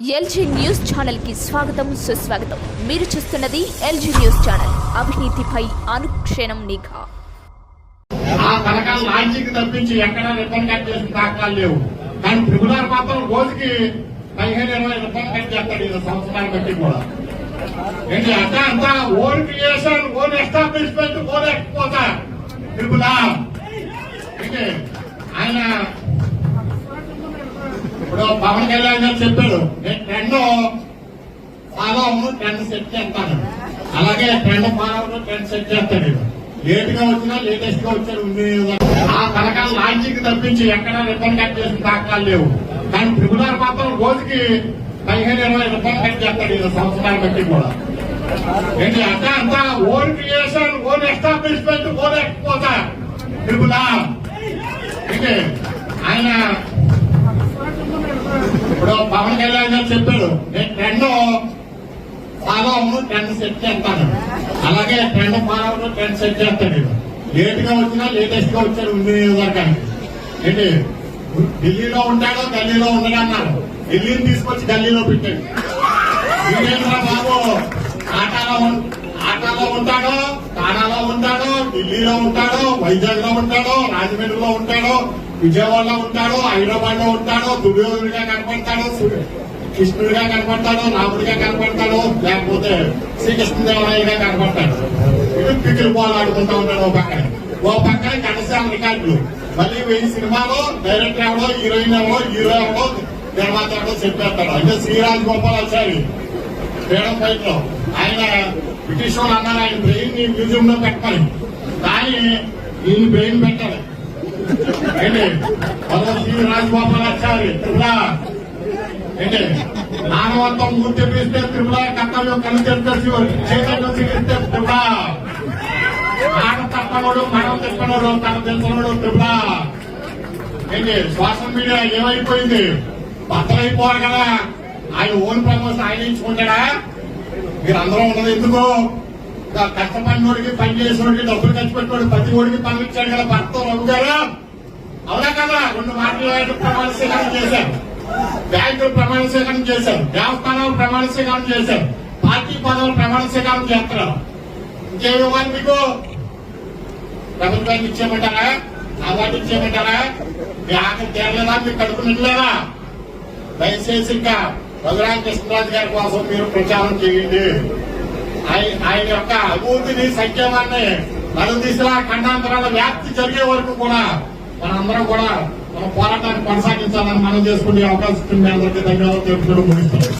LG news ఛానల్కి స్వాగతం సుస్వాగతం. మీరు చూస్తున్నది ఎల్జీ న్యూస్ ఛానల్. అవినీతిపై అనుక్షణం నిఘా. ఆ పథకాలు లాంచీకి తప్పించి ఎక్కడ రిబ్బన్ కట్ చేసిన దాఖలాలు లేవు. కానీ ట్రిబ్యునల్ మాత్రం రోజుకి పదిహేను ఇరవై రిబ్బన్ కట్ చేస్తాడు ఇది సంవత్సరాలు బట్టి కూడా. ఏంటి అంటే అంతా own creation own establishment own exposure tribunal ఏంటి ఆయన ఇప్పుడు పవన్ కళ్యాణ్ గారు చెప్పాడు. నేను ట్రెండ్ ఫాలో అవ్వను ట్రెండ్ సెట్ చేస్తాను అలాగే ట్రెండ్ ఫాలో అవ్వను ట్రెండ్ సెట్ చేస్తాడు. లేట్గా వచ్చినా లేటెస్ట్గా వచ్చాడు ఉంది ఆ పథకాలు లాంచింగ్ తప్పించి ఎక్కడ రిబ్బన్ కట్ చేసిన దాఖలాలు లేవు. కానీ ట్రిబ్యునల్ మాత్రం రోజుకి పదిహేను ఇరవై రిబ్బన్ కట్ చేస్తాడు ఇది సంవత్సరాలు బట్టి కూడా. ఏంటి అంటే అంతా own creation own establishment own exposure tribunal ఏంటి? పవన్ గారు చెప్పాడు. నేను ట్రెండ్ ఫాలో అవును ట్రెండ్ సెట్ చేస్తాను. అలాగే ట్రెండ్ ఫాలో అవును ట్రెండ్ సెట్ చేస్తాడు లేట్గా వచ్చినా లేటెస్ట్గా వచ్చాడు ఉంది ఏంటి? ఢిల్లీలో ఉంటాడో గల్లీలో ఉండడు అన్నారు. ఢిల్లీని తీసుకొచ్చి గల్లీలో పెట్టాడు. బాబు ఆటాలో ఉం- ఆటాలో ఉంటాడో తానాలో ఉంటాడో ఢిల్లీలో ఉంటాడో వైజాగ్లో ఉంటాడో రాజమండ్రిలో ఉంటాడో విజయవాడలో ఉంటాడో హైదరాబాద్లో ఉంటాడో దుర్యోధుడిగా కనపడతాడో కృష్ణుడిగా కనపడతాడో రాముడిగా కనపడతాడో లేకపోతే శ్రీకృష్ణదేవరాయలుగా కనపడతాడు. ఇది పికిల్ బాల్ ఆడుకుంటా ఉంటాడు ఓ పక్కన. ఓ పక్కన ఘనశ్యామ రికార్డులు. మళ్ళీ వెయ్యి సినిమాలో డైరెక్టర్ ఎవడో హీరోయిన్ ఎవడో హీరో ఎవడో నిర్మాత ఎవడో చెప్పేస్తాడు. అంటే శ్రీరాజ్ గోపాల్ గోపాలాచారి ఫ్రీడమ్ ఫైట్లో ఆయన బ్రిటిష్ వాళ్ళు అన్నారు ఆయన బ్రెయిన్ని మ్యూజియం లో పెట్టాలి కానీ నేను బ్రెయిన్ పెట్టాలి. ఏంటి? మొదలు శ్రీ రాజగోపాలాచారి త్రిపుర మానవత్వం గుర్తిపిస్తే తెప్పిస్తే త్రిపుర కర్తవ్యం కలిసి చైతన్యం సిగిస్తే త్రిపుర. మాట తప్పనోడు మనం తెప్పనోడు తన తెలిసినోడు త్రిపుర. ఏంటి? సోషల్ మీడియా ఏమైపోయింది? బద్దలైపోవాలి కదా. ఆయన ఓన్ ప్రమోషన్ ఆయన ఇచ్చుకుంటాడా? మీరు అందరూ ఉన్నది ఎందుకు? కష్టపడినోడికి పని చేసినోడికి డబ్బులు ఖర్చు పెట్టినోడు ప్రతి ఓడికి పనులు ఇచ్చాడు కదా భర్త రఘు గారు. అవునా కదా? రెండు మాటలు ప్రమాణ స్వీకారం చేశారు. బ్యాంకులు ప్రమాణ స్వీకారం చేశారు. దేవస్థానాలు ప్రమాణ స్వీకారం చేశారు. పార్టీ పదవులు ప్రమాణ స్వీకారం చేస్తున్నారు ఇంకే ఇవ్వాలి మీకు ప్రభుత్వానికి ఇచ్చేయమంటారా? అవార్డు ఇచ్చేయమంటారా? మీ ఆకలి తీరలేదా? మీ కడుపు నిండలేదా? దయచేసి ఇంకా రఘురామ కృష్ణరాజు గారి కోసం మీరు ప్రచారం చేయండి. ఆయన ఆయన యొక్క అభివృద్ధిని సంక్షేమాన్ని నలుదిశలా ఖండాంతరాల వ్యాప్తి జరిగే వరకు కూడా మనందరం కూడా మన పోరాటాన్ని కొనసాగించాలని మనం చేసుకునే అవకాశం ఇచ్చిన అందరికీ ధన్యవాదాలు తెలుపుతూ ముగిస్తున్నాం.